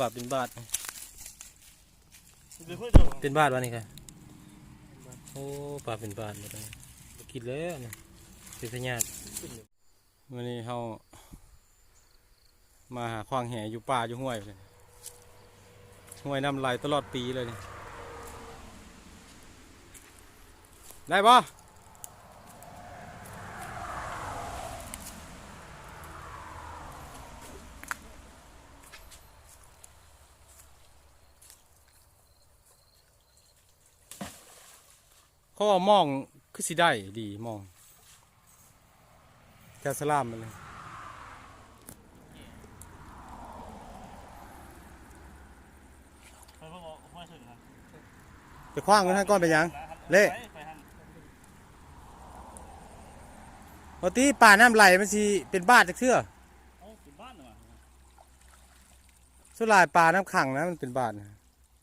บาทเป็นบาทเดี๋ยวเพื่อนเดี๋ยวเป็นบาทวะนี่ค่ะโอ้ปลาเป็นบาทหมดเลยบ่กินแล้วเนี่ยเป็นพญาติวันนี้เรามาหาควางแห่อยู่ป่าอยู่ห้วยเลยห้วยน้ำไหลตลอดปีเลยนี่ได้ปะ เขาว่ามองคือสิได้ดีมองแกสลามมันเลยไปคว้างกันท่านก้อนไปยังเละปกติป่าน้ำไหลมันสิเป็นบ้าทจักเชื่อสุดลายปลาน้ำขังนะมันเป็นบ้าน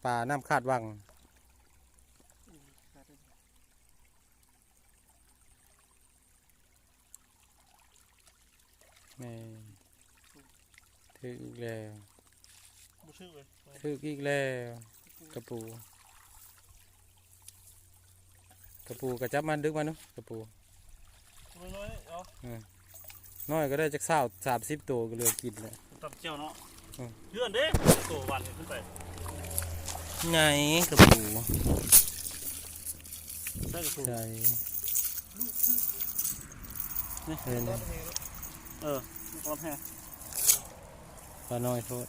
ปลาน้ำคาดวังแม่ถึกอีกแล้วบ่ชื่อเลยถึกอีกแล้ว กระปู กระปูกระจับมันดึกมันเนาะกระปูน้อยๆเอาน้อยก็ได้จากเศร้าสามสิบตัวก็เหลยกินแล้วตับเจียวเนาะอืมเลื่อนเด้ตัววันขึ้นไปไงกระปูใช่กระปุกใช่นี่ เออเนี่ยเออตอนแห่ปลาน้อยโทษ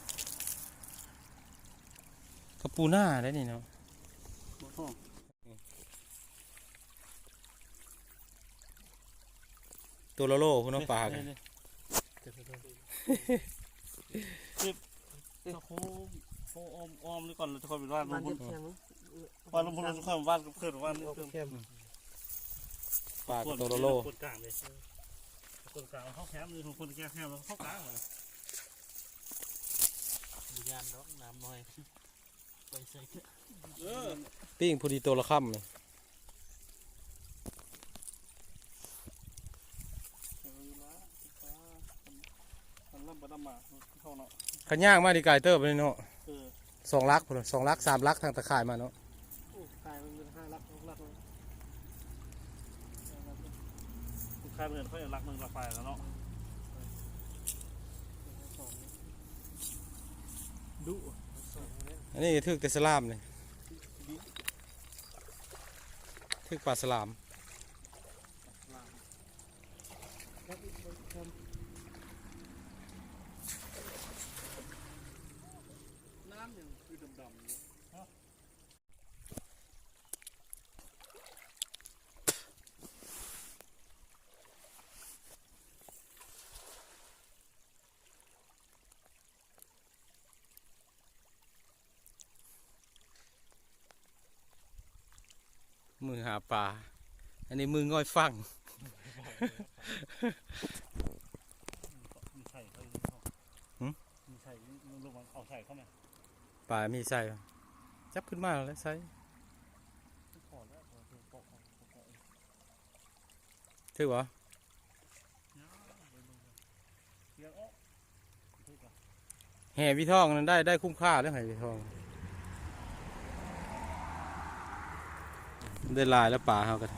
กระปูหน้าได้นี่เนาะบ่ท้องตัวละโลพุ่นเนาะปลากันนี่ๆเจ็บโอ้โอ้อมออมนี่ก่อนเลยทุกคนเป็นบ้านบ้านลุเจ็งบแข็งบ้านลุงพลทุกคนบ้านกับเพื่อนบ้านนี่เพื่อนปลากับตัวละโลคนกลางเลย คนกลางเขาแคมเลยคนแก้แคมแล้วเขากลางเลยยานดอกน้ำน้อยไปใส่เออปิ้งพอดีตัวละค่ำเลยขันย่างมาดีไกลเติบเลยเนาะสองลักพุ่นเนาะสองลักสามลักทางตะข่ายมาเนาะ โอ้ตายมันเป็นห้าลักหกลักเลย ครเป็นเขาอยากรักมึงรักไปแล้วเนาะดุอันนี้ทึกแต่สลามเลยทึกปลาสลาม น้ำอย่างคือดำๆเนี่ย มือหาปลา อันนี้มือง่อยฟังมีไข่เขาอยู่ในห้องหืมมีไข่มึงลงมาเอาไข่เข้ามาปลา มีใส่ปะจับขึ้นมาแล้วใส่ขอแล้วขอเถอะปอกเอาปอกเอาเองถือวะย่าไปลงมาเดี๋ยวอ้อถูกอะแห่พี่ทองนั้นได้ได้คุ้มค่าแล้วแห่พี่ทอง ได้ลายแล้วปลาเขากัน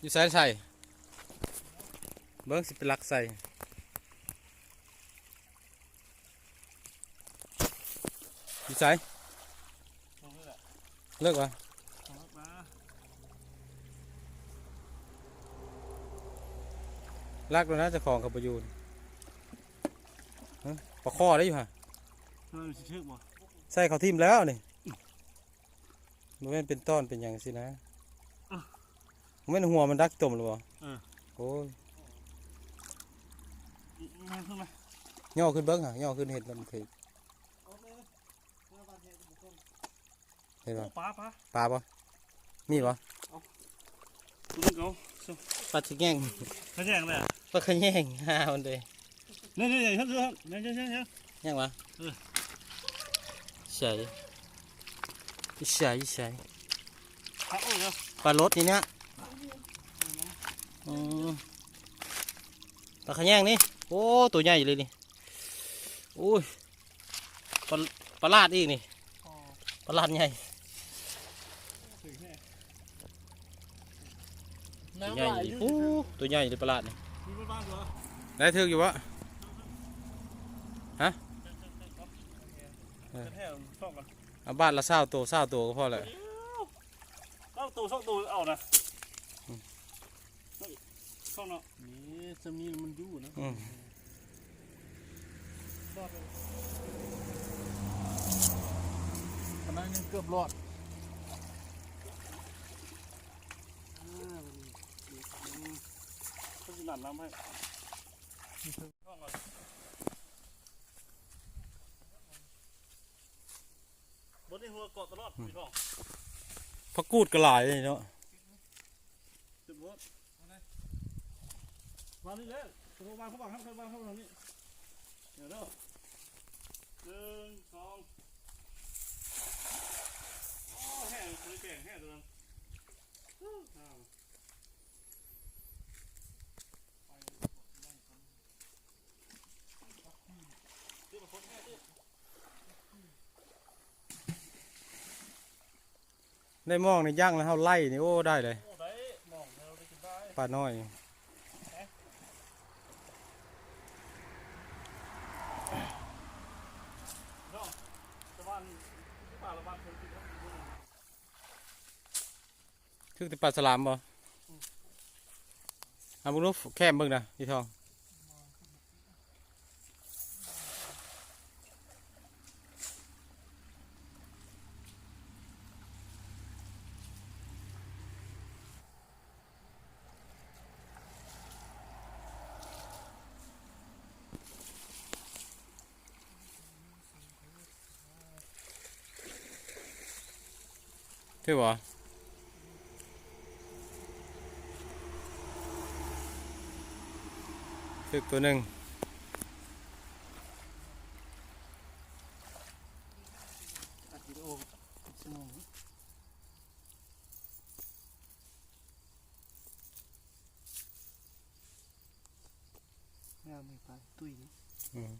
อยู่ใส่ใส่เบิ้งสิเป็นลักใส่อยู่ใส่ตรงนี้แหละเลิกวะ เอามา ลักแล้วนะเจะของกับประยูนฮะปลาข้อได้อยู่ฮะเออชื่อบ่ใส่เขาทิมแล้วนี่มันเป็นเป็นต้อนเป็นอย่างสินะมันเป็นหัวมันดักตมหรือเปล่าโอ้ยแม่ขึ้นมาย่อขึ้นเบิ้งฮะย่อขึ้นเห็ดมันถึกเห็นโอ้ปะปลาปลาปลาปะมีปะดูนึงเขาปลาชิแง่งเขาแย่งเลยอะ ปลาขะแง่งฮ่ามันเลยนี่นี่นี่ครับครับนี่นี่นี่นี่แง่งวะเออใช่ใช่ใช่ครับโอ้ยเนาะปลารสนี่เนี่ยอืมปลาขะแยงนี่โอ้ตัวใหญ่เลยนี่โอ้ยปลาปลาลาดอีกนี่อ๋อปลาลาดใหญ่ถึงแน่ตัวน้ำใหญ่ไหลอีกโอ้ตัวใหญ่เลยปลาลาดนี่ มีบ้านเหรอได้ถึกอยู่วะจะแท้ช่องกันเอาบ้านละเศร้าตัวเศร้าตัวก็พอแหละแล้วตัวช่องตัวเอานะช่องเนาะนี่สำนีมันอยู่นะอืมขนาดยังเกือบรอดอ่ามัน เขาจะหลั่นน้ำให้ช่องก่อนบนนี้หัวเกาะตลอดพี่ช่องพักกูดก็หลายเลยเนาะจุดหัวมานี่เลยตัววางเขาวางครับเขาวางเขาวางนี่เดี๋ยวเด้อหนึ่งสองโอ้แห้งเลยแก่งแห้งตัวนั้นอ้าว ได้มองในย่างแล้วเขาไล่นี่โอ้ได้เลยปลาน้อยคือติปลาสลามบ่อะมึงรู้แค่มึงนะพี่ทอง ถือบ่ถึกตัวหนึ่งอัดวิดีโอชั่วโมงงามไม่ไปตุ้ยนี่อืม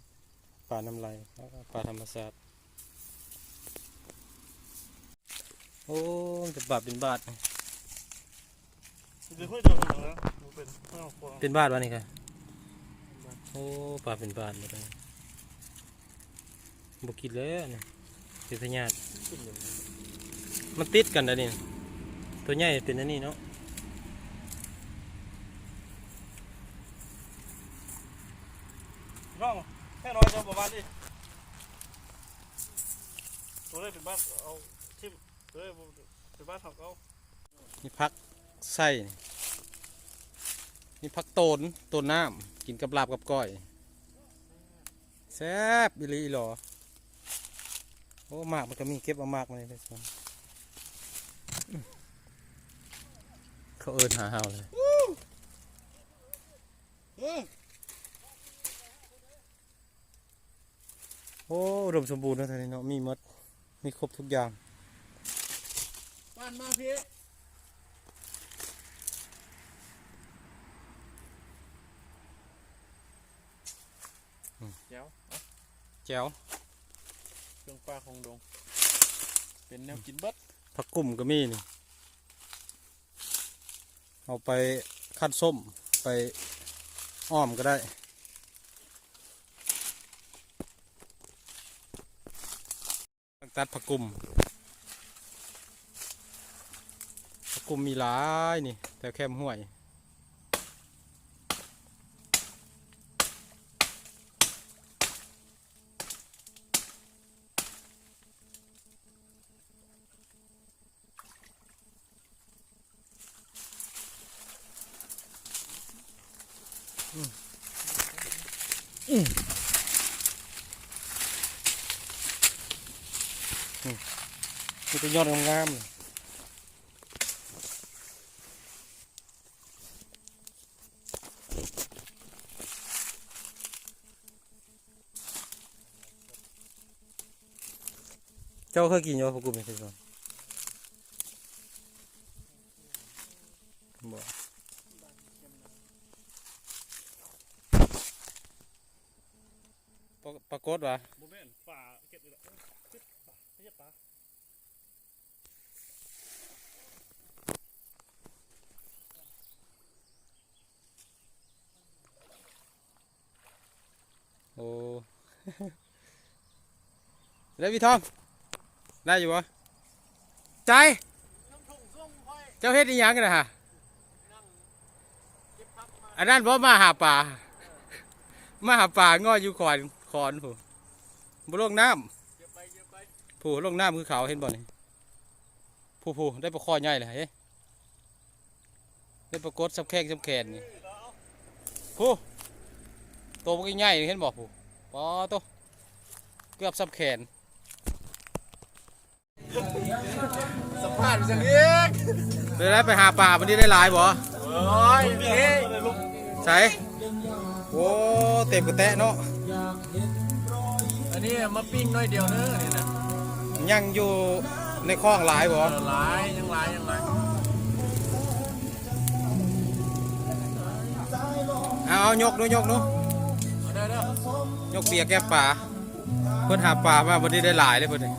ปลาน้ำลายปลาธรรมชาติ โอ้จะบาทเป็นบาทเดี๋ยวค่อยเดินไปนะดูเป็นอ้าวควงเป็นบาทวะนี่ค่ะโอ้ปลาเป็นบาทหมดเลยบุกินแล้วนี่เป็นพญาติมันติดกันนะนี่ตัวใหญ่เป็นอันนี้เนาะร่องแค่น้อยเดียวประมาณนี้ตัวนี้เป็นบ้านเอา ทิมตัวนี้เป็นบ้านของเขานี่พักไส้นี่นี่พักโตนโตนน้ำกินกับลาบกับก้อยแซ่บอิลีหลอโอ้หมากมันก็มีเก็บเอามากมาเลยทุกคนเขาเอินหาเฮาเลยโอ้อุดมสมบูรณ์นะท่านนี่เนาะมีมดมีครบทุกอย่าง บ้านมาพี่เดี๋ยวแจ๋วเครื่องปลาของดง เป็นแนวกินเบัดผักกุ่มก็มีนี่ เอาไปคั้นส้มไปอ้อมก็ได้ตัดผักกุ่มผักกุ่ มมีหลายนี่แต่แคมห้วยนี่เจ้าเคยกินยอดผักกุ่มไหมครับบ่ปรปรามเมนต์ป่าเลย ละเก็บป่าเก็บป่าโอ้แล้วพี่ทอม ได้อยู่วะใจเจ้าเฮ็ดอีหยังกันนะฮะอันนั้นบ่มาหาป่ามาหาป่าง้ออยู่ขอนขอนผู้บ่ลงน้ำผู้ลงน้ำคือเขาเห็นบ่นี่ผู้ผู้ได้ปลาคอใหญ่เลยเฮ้ได้ปลากดสับแข้งสับแขนนี่ผู้โตวมันก็ใหญ่เห็นบ่ผู้ปอโตเกือบสับแขน สัมภาษณ์จังเอีกเลยได้ไปหาป่าวันนี้ได้หลายบ่โอ้ยนี่ใส่โอ้เต็มกระแตะเนาะอันนี้มาปิ้งน้อยเดียวเด้อนี่นะยังอยู่ในคลองหลายบ่เออหลายยังหลายยังหลายเอาเอายกดูยกดูเอาเด้อเด้อยกเปียกแก้มป่าเพิ่นหาป่ามาวันนี้ได้หลายเลยเพิ่นนี่